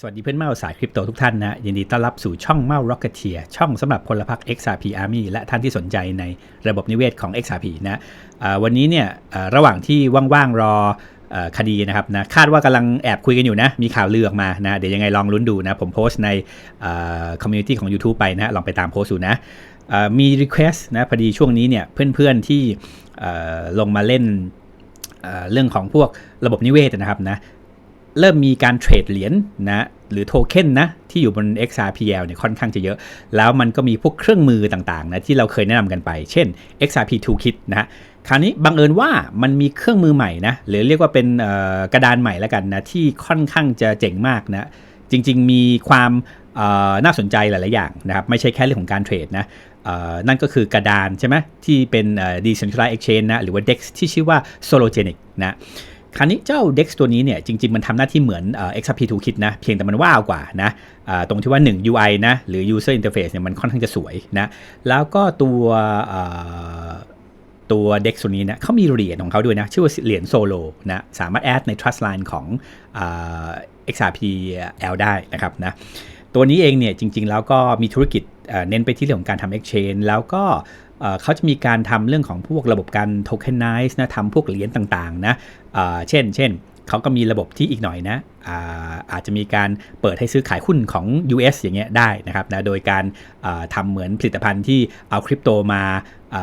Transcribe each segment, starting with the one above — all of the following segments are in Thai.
สวัสดีเพื่อนเมาสายคริปโตทุกท่านนะยินดีต้อนรับสู่ช่องเมา Rocketeer ช่องสำหรับพลพรรค XRP Army และท่านที่สนใจในระบบนิเวศของ XRP นะอ่าวันนี้เนี่ยระหว่างที่ว่างๆรออคดีนะครับนะคาดว่ากำลังแอบคุยกันอยู่นะ มีข่าวลือออกมานะเดี๋ยวยังไงลองลุ้นดูนะ ผมโพสต์ในคอมมูนิตี้ของ YouTube ไปนะลองไปตามโพสต์ดูนะอ่ามี Request นะพอดีช่วงนี้เนี่ยเพื่อนๆที่ลงมาเล่นเรื่องของพวกระบบนิเวศนะครับนะ เริ่มมีการเทรดเหรียญนะหรือโทเค็นนะที่อยู่บน XRPL เนี่ยค่อนข้างจะเยอะ แล้วมันก็มีพวกเครื่องมือต่างๆนะที่เราเคยแนะนำกันไป เช่น XRP Toolkit นะคราวนี้บังเอิญว่ามันมีเครื่องมือใหม่นะหรือเรียกว่าเป็นกระดานใหม่แล้วกันนะที่ค่อนข้างจะเจ๋งมากนะจริง ๆ มีความน่าสนใจหลาย ๆ อย่างนะครับไม่ใช่แค่เรื่องของการเทรดนะนั่นก็คือกระดานใช่ไหมที่เป็น decentralized exchange นะหรือว่า DEX ที่ชื่อว่า Sologenic นะ คราวนี้เจ้า DEX ตัวนี้เนี่ยจริง ๆ มันทำหน้าที่เหมือนเอ่อ XRP Toolkit นะ เพียงแต่มันว้าวกว่านะตรงที่ว่า 1 UI นะ หรือ User Interface เนี่ยมันค่อนข้างจะสวยนะ แล้วก็ตัวตัว DEX ตัวนี้นะเขามีเหรียญของเขาด้วยนะ ชื่อว่าเหรียญโซโลนะสามารถแอดใน Trust Line ของอ่า XRPL ได้นะครับนะตัวนี้เองเนี่ยจริง ๆ แล้วก็มีธุรกิจเอ่อเน้นไปที่เรื่องของการทำ Exchange แล้วก็ เขาจะมีการทำเรื่องของพวกระบบการ tokenize นะทำพวกเหรียญต่างๆนะเช่น เช่นเขาก็มีระบบที่อีกหน่อยนะอาอาจจะมีการเปิดให้ซื้อขายหุ้นของ US อย่างเงี้ยได้นะครับนะโดยการาทำเหมือนผลิตภัณฑ์ที่เอาคริปโตมาอ่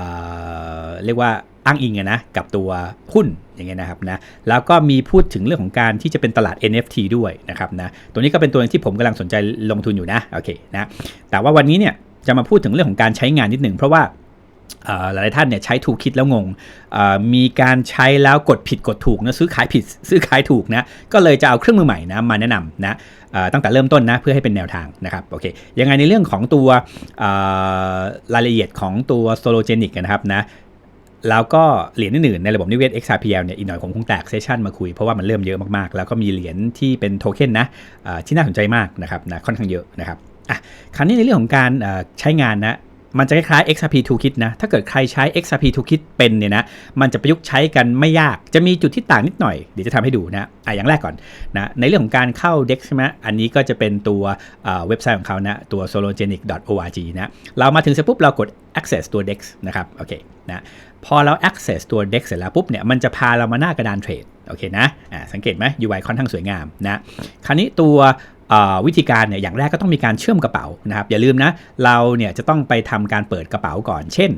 าเรียกว่าอ้างอิงนะกับตัวหุ้นอย่างเงี้ยนะครับนะแล้วก็มีพูดถึงเรื่องของการที่จะเป็นตลาด NFT ด้วยนะครับนะตัวนี้ก็เป็นตัวที่ผมกำลังสนใจลงทุนอยู่นะโอเคนะแต่ว่าวันนี้เนี่ยจะมาพูดถึงเรื่องของการใช้งานนิดหนึ่งเพราะว่า หลายท่านเนี่ยใช้ถูกคิดแล้วงง มีการใช้แล้วกดผิดกดถูกนะซื้อขายผิดซื้อขายถูกนะก็เลยจะเอาเครื่องมือใหม่นะมาแนะนำนะตั้งแต่เริ่มต้นนะเพื่อให้เป็นแนวทางนะครับโอเคยังไงในเรื่องของตัวรายละเอียดของตัว s o l o g e n i c นะครับนะแล้วก็เหรียญอื่นๆในระบบนิเวศ XRPL เนี่ยอีกหน่อยผมคงแตกเซสชันมาคุยเพราะว่ามันเริ่มเยอะมากๆ แล้วก็มีเหรียญที่เป็นโทเค็นนะที่น่าสนใจมากนะครับนะค่อนข้างเยอะนะครับอะคราวนี้ในเรื่องของการใช้งานนะ มันจะคล้ายๆ XRP Toolkit นะ ถ้าเกิดใครใช้ XRP Toolkit เป็นเนี่ยนะ มันจะประยุกต์ใช้กันไม่ยาก จะมีจุดที่ต่างนิดหน่อย เดี๋ยวจะทำให้ดูนะ อะอย่างแรกก่อนนะ ในเรื่องของการเข้า DEX ใช่ไหมอันนี้ก็จะเป็นตัวเอ่อเว็บไซต์ของเขานะ ตัว sologenic.org นะ เรามาถึงเสร็จปุ๊บเรากด access ตัว DEX นะครับ โอเคนะ พอเรา access ตัว DEX เสร็จแล้วปุ๊บเนี่ย มันจะพาเรามาหน้ากระดานเทรด โอเคนะ อ่า สังเกตไหม UI ค่อนข้างสวยงามนะ คราวนี้ตัว วิธีการเนี่ยอย่างแรกก็ต้องมีการเชื่อมกระเป๋านะครับอย่าลืมนะเราเนี่ยจะต้องไปทำการเปิดกระเป๋าก่อน เช่น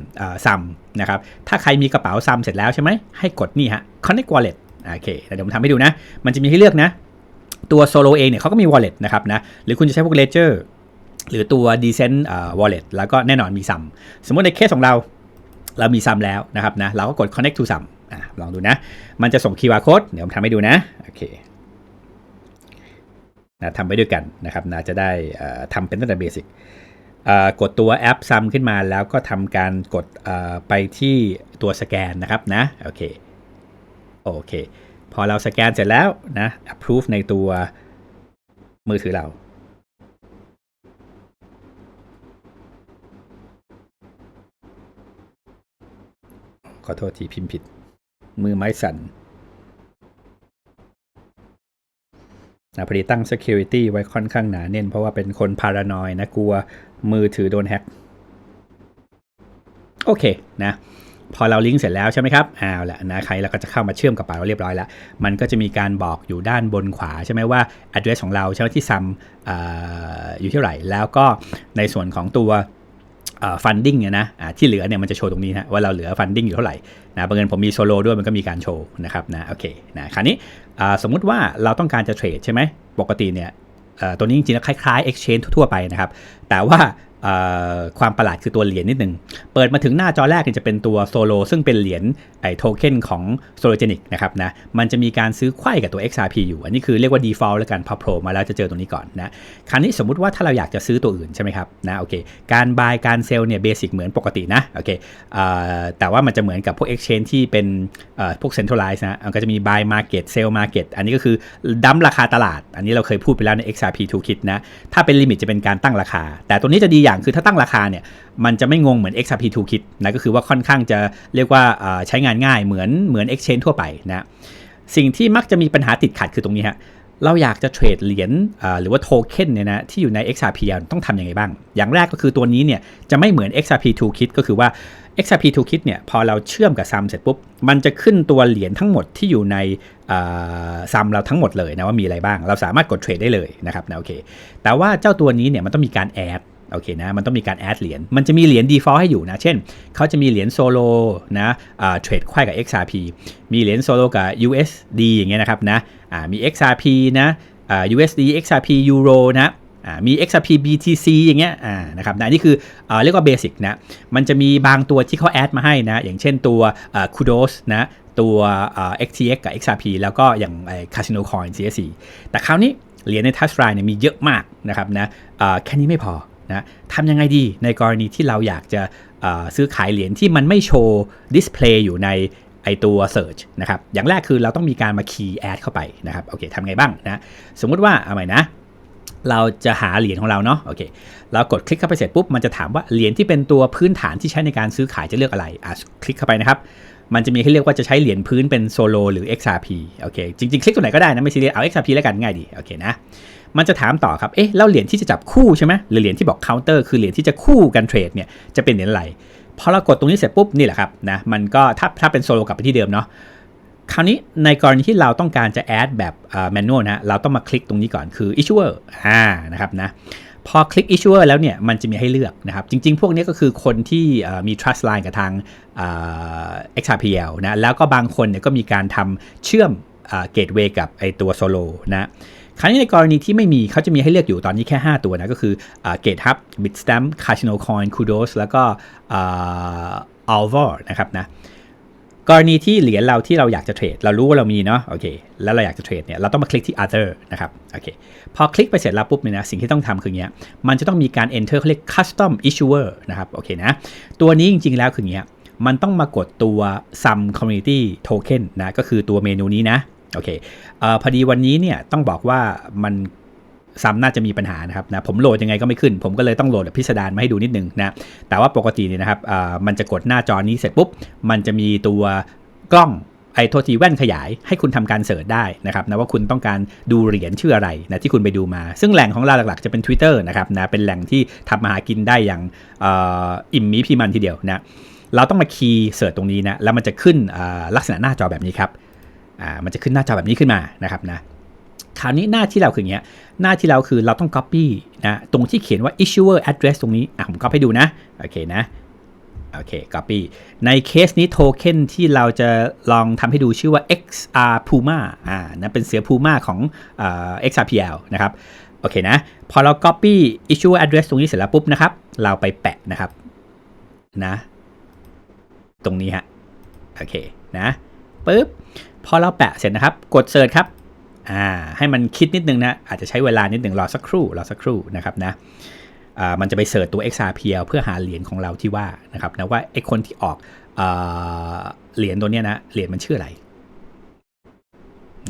ซัมนะครับถ้าใครมีกระเป๋าซัมเสร็จแล้วใช่ไหมให้กดนี่ฮะ connect wallet โอเคเดี๋ยวผมทำให้ดูนะ มันจะมีให้เลือกนะ ตัวโซโลเองเนี่ยเขาก็มี wallet นะครับนะหรือคุณจะใช้พวก ledger หรือตัว decent wallet แล้วก็แน่นอนมีซัมสมมติในเคสของเรา เรามีซัมแล้วนะครับนะเราก็กด connect to sum อะลองดูนะ มันจะส่ง QR code เดี๋ยวผมทำให้ดูนะโอเค นะทำไปด้วยกันนะครับนะจะได้ทำเป็นตั้งแต่เบสิกกดตัวแอปซ้ำขึ้นมาแล้วก็ทำการกดไปที่ตัวสแกนนะครับนะโอเคโอเค พอเราสแกนเสร็จแล้วนะ approve ในตัวมือถือเราขอโทษทีพิมพ์ผิด มือไม้สั่น นะพอดีตั้ง security ไว้ค่อนข้างหนาแน่นเพราะว่าเป็นคนพารานอยนะกลัวมือถือโดนแฮ็กโอเคนะพอเราลิงก์เสร็จแล้วใช่ไหมครับเอาละนะใครเราก็จะเข้ามาเชื่อมกับเป๋าเรียบร้อยแล้ว มันก็จะมีการบอกอยู่ด้านบนขวาใช่ไหมว่า address ของเราใช่ไหมที่ซัมอยู่เท่าไหร่ แล้วก็ในส่วนของตัวฟันดิ้งเนี่ยนะที่เหลือเนี่ยมันจะโชว์ตรงนี้นะว่าเราเหลือฟันดิ้งอยู่เท่าไหร่ นะบังเอิญผมมีโซโลด้วยมันก็มีการโชว์นะครับนะโอเคนะคราวนี้สมมุติว่าเราต้องการจะเทรดใช่ไหมปกติเนี่ยตัวนี้จริงๆแล้วคล้ายๆ exchange ทั่วๆไปนะครับ แต่ว่าความประหลาดคือตัวเหรียญนิดหนึ่ง เปิดมาถึงหน้าจอแรกเนี่ยจะเป็นตัวโซโลซึ่งเป็นเหรียญไอโทเค็นของ s o l o g e n i c นะครับนะ มันจะมีการซื้อไขว้กับตัว XRP อยู่ อันนี้คือเรียกว่า default แล้วกันพอโผล่มาแล้วจะเจอตรงนี้ก่อนนะ คราวนี้สมมุติว่าถ้าเราอยากจะซื้อตัวอื่นใช่ไหมครับนะโอเค การ buy การเซลเนี่ยเบสิกเหมือนปกตินะโอเคแต่ว่ามันจะเหมือนกับพวก exchange ที่เป็นพวก centralized นะ มันก็จะมี buy market sell market อันนี้ก็คือดั้มราคาตลาด อันนี้เราเคยพูดไปแล้วใน XRP Toolkit นะ ถ้าเป็นลิมิตจะเป็นการตั้งราคาแต่ตัวนี้จะดีอย่างคือถ้าตั้งราคาเนี่ยมันจะไม่งงเหมือน XRP Toolkit นะก็คือว่าค่อนข้างจะเรียกว่าใช้งานง่ายเหมือนเหมือน exchange ทั่วไปนะสิ่งที่มักจะมีปัญหาติดขัดคือตรงนี้ฮะ เราอยากจะเทรดเหรียญหรือว่าโทเค็นเนี่ยนะที่อยู่ใน XRP ต้องทำยังไงบ้าง อย่างแรกก็คือตัวนี้เนี่ยจะไม่เหมือน XRP Toolkit ก็คือว่า XRP Toolkit เนี่ยพอเราเชื่อมกับซัมเสร็จปุ๊บ มันจะขึ้นตัวเหรียญทั้งหมดที่อยู่ในซัมเราทั้งหมดเลยนะว่ามีอะไรบ้าง เราสามารถกดเทรดได้เลยนะครับนะโอเคแต่ว่าเจ้าตัวนี้เนี่ยมันต้องมีการแอด โอเคนะมันต้องมีการแอดเหรียญมันจะมีเหรียญ default ให้อยู่นะ เช่น เขาจะมีเหรียญโซโลนะเทรดไขว้กับ XRP มีเหรียญโซโลกับ USD อย่างเงี้ยนะครับนะมี XRP นะ USD XRP Euro นะมี XRP BTC อย่างเงี้ยนะครับนะนี่คือเอเรียกว่าเบสิกนะ มันจะมีบางตัวที่เขาแอดมาให้นะ อย่างเช่นตัว Kudos นะตัว XTX กับ XRP แล้วก็อย่าง Casino Coin CSC แต่คราวนี้เหรียญใน Touch Line เนี่ยมีเยอะมากนะครับนะแค่นี้ไม่พอ นะทำยังไงดีในกรณีที่เราอยากจะซื้อขายเหรียญที่มันไม่โชว์ดิสเพลย์อยู่ในไอตัว Search นะครับ อย่างแรกคือเราต้องมีการมาคีย์แอดเข้าไปนะครับ โอเคทำไงบ้างนะ สมมุติว่าเอาใหม่นะ เราจะหาเหรียญของเราเนาะ โอเค เรากดคลิกเข้าไปเสร็จปุ๊บ มันจะถามว่าเหรียญที่เป็นตัวพื้นฐานที่ใช้ในการซื้อขายจะเลือกอะไร อะ คลิกเข้าไปนะครับ มันจะมีให้เลือกว่าจะใช้เหรียญพื้นเป็นโซโลหรือ XRP โอเค จริงๆ คลิกตัวไหนก็ได้นะ ไม่ซีเรียส เอา XRP แล้วกันง่ายดี โอเคนะ มันจะถามต่อครับ เอ๊ะ แล้วเหรียญที่จะจับคู่ใช่ไหมหรือเหรียญที่บอก counter คือเหรียญที่จะคู่กันเทรดเนี่ยจะเป็นเหรียญอะไร พอเรากดตรงนี้เสร็จปุ๊บนี่แหละครับนะ มันก็ถ้าถ้าเป็นโซโลกลับไปที่เดิมเนาะ คราวนี้ในกรณีที่เราต้องการจะ add แบบ manual นะ เราต้องมาคลิกตรงนี้ก่อนคือ issuer อ่า นะครับนะ พอคลิก issuer แล้วเนี่ย มันจะมีให้เลือกนะครับ จริง ๆ พวกนี้ก็คือคนที่มี trust line กับทาง XRPL นะ แล้วก็บางคนเนี่ยก็มีการทำเชื่อม gateway กับไอตัว solo นะ คราวนี้ในกรณีที่ไม่มีเขาจะมีให้เลือกอยู่ตอนนี้แค่ 5 ตัวนะก็คือ Gate Hub Bitstamp Casino Coin Kudos แล้วก็ Alvor นะครับนะกรณีที่เหรียญเราที่เราอยากจะเทรดเรารู้ว่าเรามีเนาะโอเคแล้วเราอยากจะเทรดเนี่ยเราต้องมาคลิกที่ other นะครับโอเคพอคลิกไปเสร็จแล้วปุ๊บเนี่ยนะสิ่งที่ต้องทำคือเงี้ยมันจะต้องมีการ enter เขาเรียก custom issuer นะครับโอเคนะตัวนี้จริง ๆ แล้วคือเงี้ยมันต้องมากดตัว sum community token นะก็คือตัวเมนูนี้นะ โอเคอพอดีวันนี้เนี่ยต้องบอกว่ามันซ้ำน่าจะมีปัญหานะครับนะผมโหลดยังไงก็ไม่ขึ้น ผมก็เลยต้องโหลดแบบพิสดารมาให้ดูนิดนึงนะแต่ว่าปกติเนี่ยนะครับมันจะกดหน้าจอนี้เสร็จปุ๊บ มันจะมีตัวกล้องไอโทษทีแว่นขยายให้คุณทำการเสิร์ชได้นะครับนะว่าคุณต้องการดูเหรียญชื่ออะไรนะที่คุณไปดูมา ซึ่งแหล่งของเราหลักๆจะเป็น Twitter นะครับนะเป็นแหล่งที่ทำมาหากินได้อย่างอิ่มมีพีมันทีเดียวนะเราต้องมาคีย์เสิร์ชตรงนี้นะแล้วมันจะขึ้นลักษณะหน้าจอแบบนี้ครับ่ามันจะขึ้นหน้าจอแบบนี้ขึ้นมานะครับนะคราวนี้หน้าที่เราคืออย่างเงี้ยหน้าที่เราคือเราต้อง copy นะตรงที่เขียนว่า issuer address ตรงนี้อะผม copy ให้ดูนะโอเคนะโอเค copy ในเคสนี้โทเค็นที่เราจะลองทำให้ดูชื่อว่า XR Puma อ่านะเป็นเสือ Puma ของอ่า XRPL นะครับโอเคนะ พอเรา copy issuer address ตรงนี้เสร็จแล้วปุ๊บนะครับ เราไปแปะนะครับนะ ตรงนี้ฮะ โอเคนะปึ๊บ พอเราแปะเสร็จนะครับ กด search ครับอ่าให้มันคิดนิดนึงนะอาจจะใช้เวลานิดหนึ่งรอสักครู่รอสักครู่นะครับนะอ่ามันจะไปเสิร์ชตัว XRP เพื่อหาเหรียญของเราที่ว่านะครับนะว่าไอคนที่ออกเหรียญตัวเนี้ยนะเหรียญมันชื่ออะไร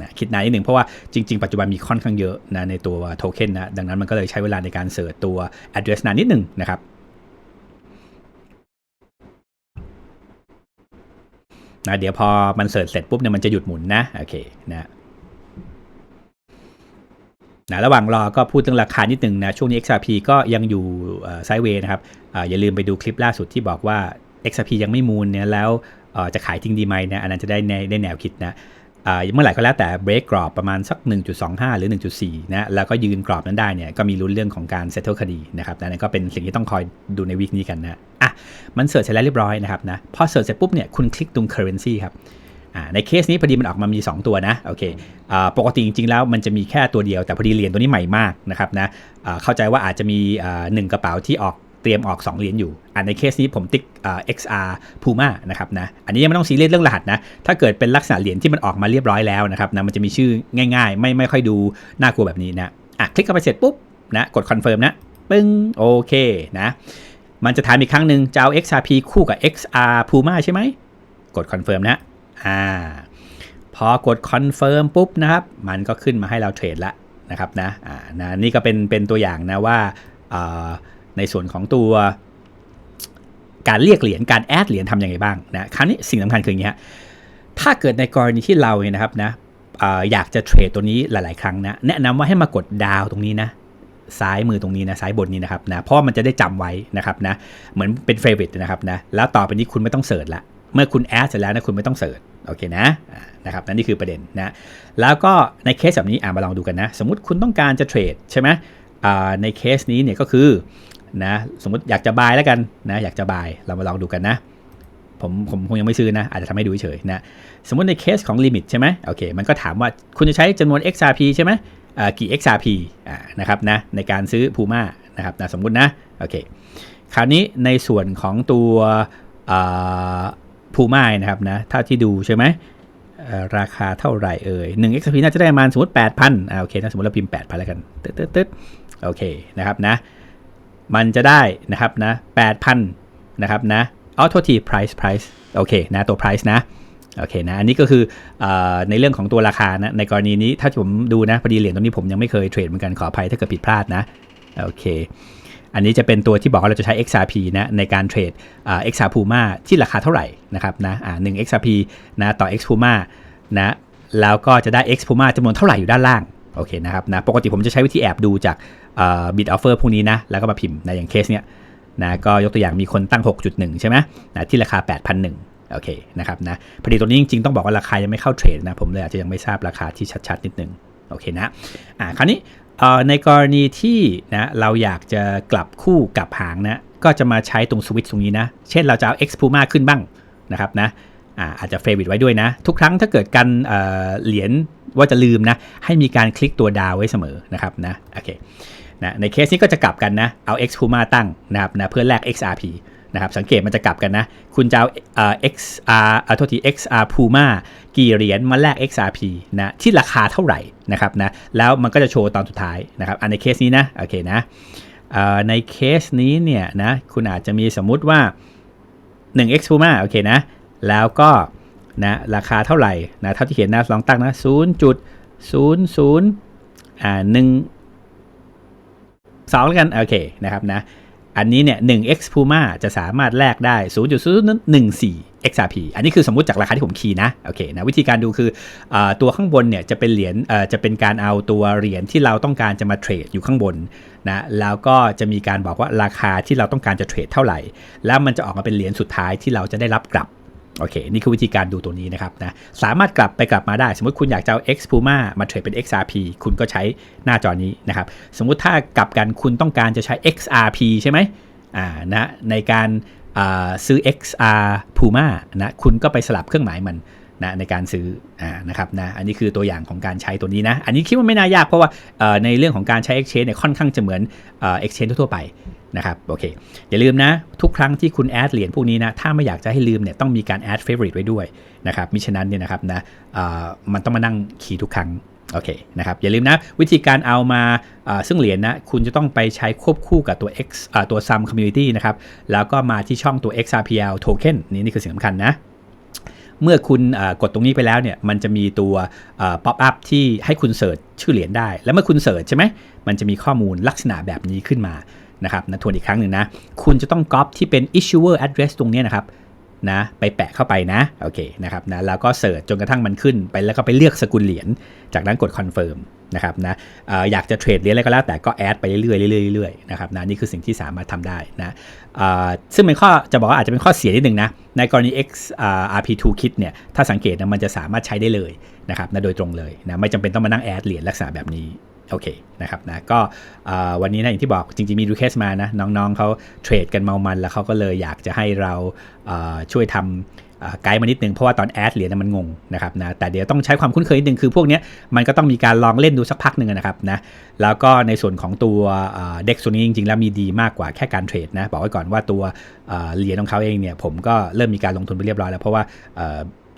นะคิดนานนิดหนึ่งเพราะว่าจริง ๆ ปัจจุบันมีค่อนข้างเยอะนะในตัวโทเค็นนะดังนั้นมันก็เลยใช้เวลาในการเสิร์ชตัว address นานนิดหนึ่งนะครับ นะเดี๋ยวพอมันเสิร์ชเสร็จปุ๊บเนี่ยมันจะหยุดหมุนนะโอเคนะนะระหว่างรอก็พูดเรื่องราคานิดนึงนะช่วงนี้ XRP ก็ยังอยู่ไซด์เวย์นะครับออย่าลืมไปดูคลิปล่าสุดที่บอกว่า XRP ยังไม่มูลเนี่ยแล้วจะขายทิ้งดีไหมนะอันนั้นจะได้ได้แนวคิดนะ เมื่อไหร่ก็แล้วแต่เบรกกรอบประมาณสัก 1.25 หรือ 1.4 นะแล้วก็ยืนกรอบนั้นได้เนี่ยก็มีลุ้นเรื่องของการเซตเทิลคดีนะครับนั่นก็เป็นสิ่งที่ต้องคอยดูในวีคนี้กันนะอะมันเสิร์ชเสร็จแล้วเรียบร้อยนะครับนะพอเสิร์ชเสร็จปุ๊บเนี่ยคุณคลิกตรง currency ครับในเคสนี้พอดีมันออกมามี 2 ตัวนะโอเคปกติจริงๆแล้วมันจะมีแค่ตัวเดียวแต่พอดีเหรียญตัวนี้ใหม่มากนะครับนะเข้าใจว่าอาจจะมีหนึ่งกระเป๋าที่ออก รียมออก2เหรียญอยู่อันในเคสนี้ผมติ๊ก XR Puma นะครับนะอันนี้ยังไม่ต้องซีเรียสเรื่องรหัสนะถ้าเกิดเป็นลักษณะเหรียญที่มันออกมาเรียบร้อยแล้วนะครับนะมันจะมีชื่อง่ายๆ ไม่ไม่ค่อยดูน่ากลัวแบบนี้นะอะคลิกเข้าไปเสร็จปุ๊บนะกดคอนเฟิร์มนะปึ้งโอเคนะมันจะถามอีกครั้งหนึ่งจะเอา XRP คู่กับ XR Puma ใช่ไหมกดคอนเฟิร์มนะอ่าพอกดคอนเฟิร์มปุ๊บนะครับ มันก็ขึ้นมาให้เราเทรดละนะครับนะอ่านะนี่ก็เป็นเป็นตัวอย่างนะว่า ในส่วนของตัวการเรียกเหรียญการแอดเหรียญทำยังไงบ้างนะครั้นี้สิ่งสำคัญคืออย่างนี้ถ้าเกิดในกรณีที่เราเนี่ยนะครับนะอยากจะเทรดตัวนี้หลาย ๆ ครั้งนะแนะนำว่าให้มากดดาวตรงนี้นะซ้ายมือตรงนี้นะซ้ายบนนี้นะครับนะเพราะมันจะได้จำไว้นะครับนะเหมือนเป็นเฟร v o r i t นะครับนะแล้วต่อไปนี้คุณไม่ต้องเสิร์ชละเมื่อคุณแอดเสร็จแล้วนะคุณไม่ต้องเสิร์ชโอเคนะนะครับนั่นนี่คือประเด็นนะแล้วก็ในเคสแบบนี้อ่ามาลองดูกันนะ สมมุติคุณต้องการจะเทรดใช่ไหมในเคสนี้เนี่ยก็คือ นะสมมติอยากจะบายแล้วกันนะอยากจะบายเรามาลองดูกันนะ ผมผมคงยังไม่ซื้อนะ อาจจะทำให้ดูเฉยนะสมมติในเคสของลิมิตใช่ไหมโอเคมันก็ถามว่าคุณจะใช้จำนวน XRP ใช่ไหมอ่ากี่ XRP อ่านะครับนะในการซื้อ Puma นะครับนะสมมตินะโอเคคราวนี้ในส่วนของตัวพูม่านะครับนะเท่าที่ดูใช่ไหมราคาเท่าไหร่เอ่ย1 XRP น่าจะได้ประมาณสมมติ 8,000อ่าโอเคนะสมมติเราพิมพ์ 8,000 แล้วกันตึ๊ดตึ๊ดตึ๊ดโอเคนะครับนะ มันจะได้นะครับนะ8,000นะครับนะอ๋อโทษที price price โอเคนะตัว price นะโอเคนะอันนี้ก็คืออในเรื่องของตัวราคานะในกรณีนี้ถ้าผมดูนะพอดีเหรียญตัวนี้ผมยังไม่เคยเทรดเหมือนกันขออภัยถ้าเกิดผิดพลาดนะโอเคอันนี้จะเป็นตัวที่บอกว่าเราจะใช้ XRP นะในการเทรดอ่า XR Puma ที่ราคาเท่าไหร่นะครับนะอ่าหนึ่ง XRP นะต่อ X Puma นะแล้วก็จะได้ X Puma จำนวนเท่าไหร่อยู่ด้านล่าง โอเคนะครับนะปกติผมจะใช้วิธีแอบดูจากบิดออฟเฟอร์พวกนี้นะ แล้วก็มาพิมพ์ในอย่างเคสเนี้ยนะก็ยกตัวอย่างมีคนตั้ง 6.1 ใช่ไหมนะที่ราคา 8,001 โอเคนะครับนะพอดีตัวนี้จริงๆ ต้องบอกว่าราคายังไม่เข้าเทรดนะ ผมเลยอาจจะยังไม่ทราบราคาที่ชัดๆ นิดนึง โอเคนะอ่าคราวนี้ในกรณีที่นะเราอยากจะกลับคู่กับหางนะ ก็จะมาใช้ตรงสวิตช์ตรงนี้นะ เช่นเราจะเอา X Puma ขึ้นบ้างนะครับนะ อาจจะเฟร v วิตไว้ด้วยนะ ทุกครั้งถ้าเกิดกันเหรียญว่าจะลืมนะ ให้มีการคลิกตัวดาวไว้เสมอนะครับนะโอเคนะในเคสนี้ก็จะกลับกันนะ เอา x puma ตั้งนะครับนะเพื่อแลก xrp นะครับสังเกตมันจะกลับกันนะ คุณจะเอาเอ่อ xr เอ่อโทษที xr puma กี่เหรียญมาแลก xrp นะที่ราคาเท่าไหร่นะครับนะแล้วมันก็จะโชว์ตอนสุดท้ายนะครับอันในเคสนี้นะโอเคนะในเคสนี้เนี่ยนะคุณอาจจะมีสมมุติว่า 1 x puma โอเคนะ แล้วก็นะราคาเท่าไหร่นะเท่าที่เขียนนะลองตั้งนะ0.00อ่า1 2แล้วกัน โอเคนะครับนะ อันนี้เนี่ย 1x Puma จะสามารถแลกได้ 0.014 XRP อันนี้คือสมมุติจากราคาที่ผมคีย์นะ โอเคนะ วิธีการดูคืออาตัวข้างบนเนี่ยจะเป็นเหรียญอ่อจะเป็นการเอาตัวเหรียญที่เราต้องการจะมาเทรดอยู่ข้างบนนะ แล้วก็จะมีการบอกว่าราคาที่เราต้องการจะเทรดเท่าไหร่ แล้วมันจะออกมาเป็นเหรียญสุดท้ายที่เราจะได้รับกลับ โอเค นี่คือวิธีการดูตัวนี้นะครับนะสามารถกลับไปกลับมาได้ สมมติคุณอยากจะเอา X Puma มาเทรดเป็น XRP คุณก็ใช้หน้าจอนี้นะครับ สมมุติถ้ากลับกันคุณต้องการจะใช้ XRP ใช่ไหมอ่านะในการอ่าซื้อ XR Puma นะคุณก็ไปสลับเครื่องหมายมัน นะในการซื้ออ่านะครับนะอันนี้คือตัวอย่างของการใช้ตัวนี้นะ อันนี้คิดว่าไม่น่ายากเพราะว่าในเรื่องของการใช้ Exchange เนี่ยค่อนข้างจะเหมือนเอ่อ Exchange ทั่วไปนะครับโอเคอย่าลืมนะ ทุกครั้งที่คุณแอดเหรียญพวกนี้นะถ้าไม่อยากจะให้ลืมเนี่ยต้องมีการแอด favorite ไว้ด้วยนะครับมิฉะนั้นเนี่ยนะครับนะมันต้องมานั่งคีย์ทุกครั้งโอเคนะครับอย่าลืมนะวิธีการเอามาซึ่งเหรียญนะคุณจะต้องไปใช้ควบคู่กับตัว X เอ่อตัว Sum Community นะครับแล้วก็มาที่ช่องตัว XRPL Token นี่นี่คือสิ่งสำคัญนะ เมื่อคุณกดตรงนี้ไปแล้วเนี่ยมันจะมีตัวป๊อปอัพที่ให้คุณเสิร์ชชื่อเหรียญได้ แล้วเมื่อคุณเสิร์ชใช่ไหมมันจะมีข้อมูลลักษณะแบบนี้ขึ้นมานะครับนะทวนอีกครั้งหนึ่งนะ คุณจะต้องก๊อปที่เป็น issuer address ตรงนี้นะครับ นะไปแปะเข้าไปนะโอเคนะครับนะแล้วก็เสิร์ชจนกระทั่งมันขึ้นไปแล้วก็ไปเลือกสกุลเหรียญจากนั้นกด confirm นะครับนะออยากจะเทรดเหรียญอะไรก็แล้วแต่ก็แอดไปเรื่อยๆเรื่อยๆเรื่อยๆนะครับนะนี่คือสิ่งที่สามารถทำได้นะซึ่งเป็นข้อจะบอกว่าอาจจะเป็นข้อเสียนิดนึงนะในกรณี X RP2 kit เนี่ยถ้าสังเกตนะมันจะสามารถใช้ได้เลยนะครับนะโดยตรงเลยนะไม่จำเป็นต้องมานั่งแอดเหรียญลักษณะแบบนี้ โอเคนะครับนะก็วันนี้นะอย่างที่บอกจริงๆมีรีเคสมานะ น้องๆเขาเทรดกันเมามัน แล้วเขาก็เลยอยากจะให้เราช่วยทำไกด์มานิดนึงเพราะว่าตอนแอดเหรียญนะมันงงนะครับนะแต่เดี๋ยวต้องใช้ความคุ้นเคยนิดนึงคือพวกนี้มันก็ต้องมีการลองเล่นดูสักพักหนึ่งนะครับนะแล้วก็ในส่วนของตัวเด็กส่วนนี้จริงๆ แล้วมีดีมากกว่าแค่การเทรดนะบอกไว้ก่อนว่าตัวเหรียญของเขาเองเนี่ยผมก็เริ่มมีการลงทุนไปเรียบร้อยแล้วเพราะว่า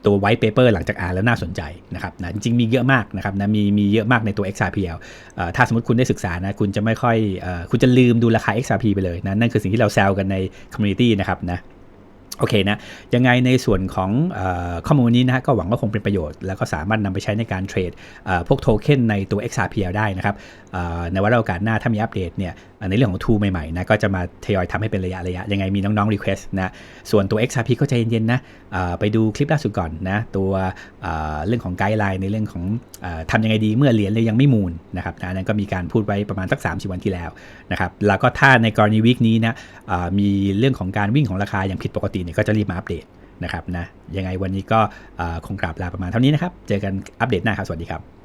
ตัวไวท์เปเปอร์หลังจากอ่านแล้วน่าสนใจนะครับนะจริงๆมีเยอะมากนะครับนะมีมีเยอะมากในตัว XRPL ถ้าสมมติคุณได้ศึกษานะคุณจะไม่ค่อยอคุณจะลืมดูราคา XRP ไปเลยนะนั่นคือสิ่งที่เราแซวกันในคอมมูนิตี้นะครับนะโอเคนะ ยังไงในส่วนของอข้อมูลนี้นะ ก็หวังว่าคงเป็นประโยชน์ แล้วก็สามารถนำไปใช้ในการเทรดพวกโทเค็นในตัว XRPL ได้นะครับ ในวันโอกาสหน้าถ้ามีอัปเดตเนี่ยในเรื่องของ tool ใหม่ๆนะก็จะมาทยอยทำให้เป็นระยะระยะยังไงมีน้องๆ request นะส่วนตัว XRP ก็ใจเย็นๆนะไปดูคลิปล่าสุดก่อนนะตัวเรื่องของไกด์ไลน์ในเรื่องของอาทำยังไงดีเมื่อเหรียญเลยยังไม่มูลนะครับนะนั้นก็มีการพูดไว้ประมาณสัก3 0วันที่แล้วนะครับแล้วก็ถ้าในกรณีวีคนี้นะมีเรื่องของการวิ่งของราคาอย่างผิดปกติเนี่ยก็จะรีบมาอัปเดตนะครับนะยังไงวันนี้ก็คงกราบลาประมาณเท่านี้นะครับ เจอกันอัปเดตหน้าครับ สวัสดีครับ